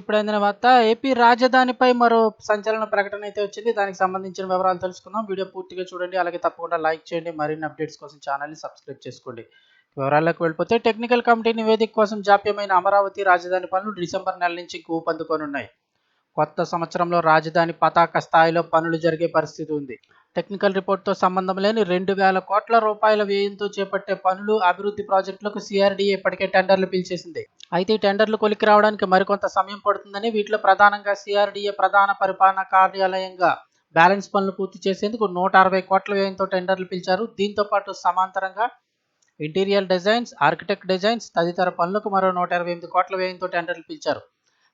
ఇప్పుడు అందిన వార్త. ఏపీ రాజధానిపై మరో సంచలన ప్రకటన అయితే వచ్చింది. దానికి సంబంధించిన వివరాలు తెలుసుకుందాం. వీడియో పూర్తిగా చూడండి. అలాగే తప్పకుండా లైక్ చేయండి. మరిన్ని అప్డేట్స్ కోసం ఛానల్ని సబ్స్క్రైబ్ చేసుకోండి. వివరాల్లోకి వెళ్ళిపోతే టెక్నికల్ కమిటీ నివేదిక కోసం జాప్యమైన అమరావతి రాజధాని పనులు డిసెంబర్ నెల నుంచి ఊపందుకోనున్నాయి. కొత్త సంవత్సరంలో రాజధాని పతాక స్థాయిలో పనులు జరిగే పరిస్థితి ఉంది. టెక్నికల్ రిపోర్ట్తో సంబంధం లేని రెండు వేల కోట్ల రూపాయల వ్యయంతో చేపట్టే పనులు అభివృద్ధి ప్రాజెక్టులకు సిఆర్డీఏ ఇప్పటికే టెండర్లు పిలిచేసింది. అయితే ఈ టెండర్లు కొలికి రావడానికి మరికొంత సమయం పడుతుందని వీటిలో ప్రధానంగా సిఆర్డీఏ ప్రధాన పరిపాలన కార్యాలయంగా బ్యాలెన్స్ పనులు పూర్తి చేసేందుకు నూట అరవై కోట్ల వ్యయంతో టెండర్లు పిలిచారు. దీంతో పాటు సమాంతరంగా ఇంటీరియర్ డిజైన్స్ ఆర్కిటెక్ట్ డిజైన్స్ తదితర పనులకు మరో నూట ఇరవై ఎనిమిది కోట్ల వ్యయంతో టెండర్లు పిలిచారు.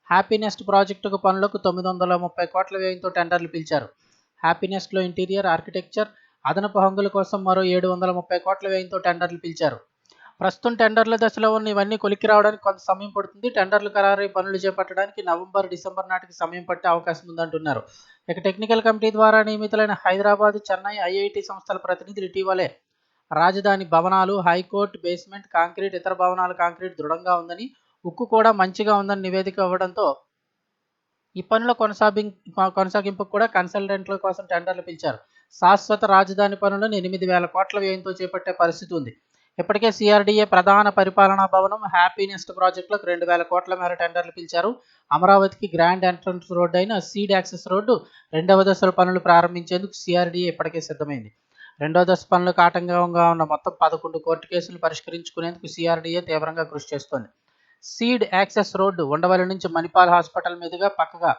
హ్యాపీనెస్ట్ ప్రాజెక్టుకు పనులకు తొమ్మిది వందల ముప్పై కోట్ల వ్యయంతో టెండర్లు పిలిచారు. హ్యాపీనెస్ట్లో ఇంటీరియర్ ఆర్కిటెక్చర్ అదనపు హంగుల కోసం మరో ఏడు వందల ముప్పై కోట్ల వ్యయంతో టెండర్లు పిలిచారు. ప్రస్తుతం టెండర్ల దశలో ఉన్న ఇవన్నీ కొలికి రావడానికి కొంత సమయం పడుతుంది. టెండర్లు ఖరారై పనులు చేపట్టడానికి నవంబర్ డిసెంబర్ నాటికి సమయం పట్టే అవకాశం ఉందంటున్నారు. ఇక టెక్నికల్ కమిటీ ద్వారా నియమితులైన హైదరాబాద్ చెన్నై ఐఐటి సంస్థల ప్రతినిధులు ఇటీవలే రాజధాని భవనాలు హైకోర్టు బేస్మెంట్ కాంక్రీట్ ఇతర భవనాల కాంక్రీట్ దృఢంగా ఉందని ఉక్కు కూడా మంచిగా ఉందని నివేదిక ఇవ్వడంతో ఈ పనుల కొనసాగి కొనసాగింపుకు కూడా కన్సల్టెంట్ల కోసం టెండర్లు పిలిచారు. శాశ్వత రాజధాని పనులను ఎనిమిది వేల కోట్ల వ్యయంతో చేపట్టే పరిస్థితి ఉంది. ఇప్పటికే సిఆర్డీఏ ప్రధాన పరిపాలనా భవనం హ్యాపీనెస్ట్ ప్రాజెక్టులకు రెండు వేల కోట్ల మేర టెండర్లు పిలిచారు. అమరావతికి గ్రాండ్ ఎంట్రన్స్ రోడ్డు అయిన సీడ్ యాక్సెస్ రోడ్డు రెండవ దశల పనులు ప్రారంభించేందుకు సిఆర్డీఏ ఇప్పటికే సిద్ధమైంది. రెండో దశ పనులకు ఆటంకంగా ఉన్న మొత్తం పదకొండు కోర్టు కేసులు పరిష్కరించుకునేందుకు సిఆర్డీఏ తీవ్రంగా కృషి చేస్తోంది. సీడ్ యాక్సెస్ రోడ్డు ఉండవల్లి నుంచి మణిపాల్ హాస్పిటల్ మీదుగా పక్కగా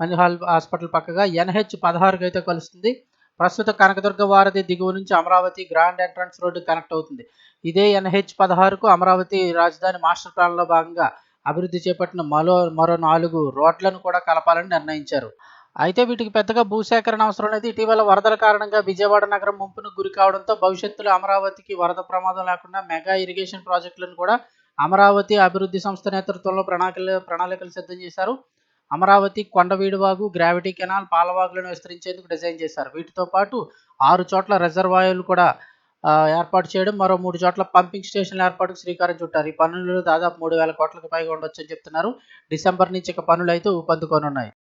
మణిపాల్ హాస్పిటల్ పక్కగా ఎన్హెచ్ పదహారుకి అయితే కలుస్తుంది. ప్రస్తుత కనకదుర్గ వారధి దిగువ నుంచి Amaravati grand entrance road connect అవుతుంది. ఇదే ఎన్హెచ్ పదహారుకు అమరావతి రాజధాని మాస్టర్ ప్లాన్లో భాగంగా అభివృద్ధి చేపట్టిన మరో మరో నాలుగు రోడ్లను కూడా కలపాలని నిర్ణయించారు. అయితే వీటికి పెద్దగా భూసేకరణ అవసరం లేదు. ఇటీవల వరదల కారణంగా విజయవాడ నగరం ముంపును గురి కావడంతో భవిష్యత్తులో అమరావతికి వరద ప్రమాదం లేకుండా మెగా ఇరిగేషన్ ప్రాజెక్టులను కూడా అమరావతి అభివృద్ధి సంస్థ నేతృత్వంలో ప్రణాళికలు ప్రణాళికలు సిద్ధం చేశారు. అమరావతి కొండవీడువాగు గ్రావిటీ కెనాల్ పాలవాగులను విస్తరించేందుకు డిజైన్ చేశారు. వీటితో పాటు ఆరు చోట్ల రిజర్వాయర్లు కూడా ఏర్పాటు చేయడం మరో మూడు చోట్ల పంపింగ్ స్టేషన్ల ఏర్పాటుకు శ్రీకారం చుట్టారు. ఈ పనులు దాదాపు మూడు వేల కోట్లకు పైగా ఉండొచ్చని చెప్తున్నారు. డిసెంబర్ నుంచి ఇక పనులు అయితే ఊపందుకోనున్నాయి.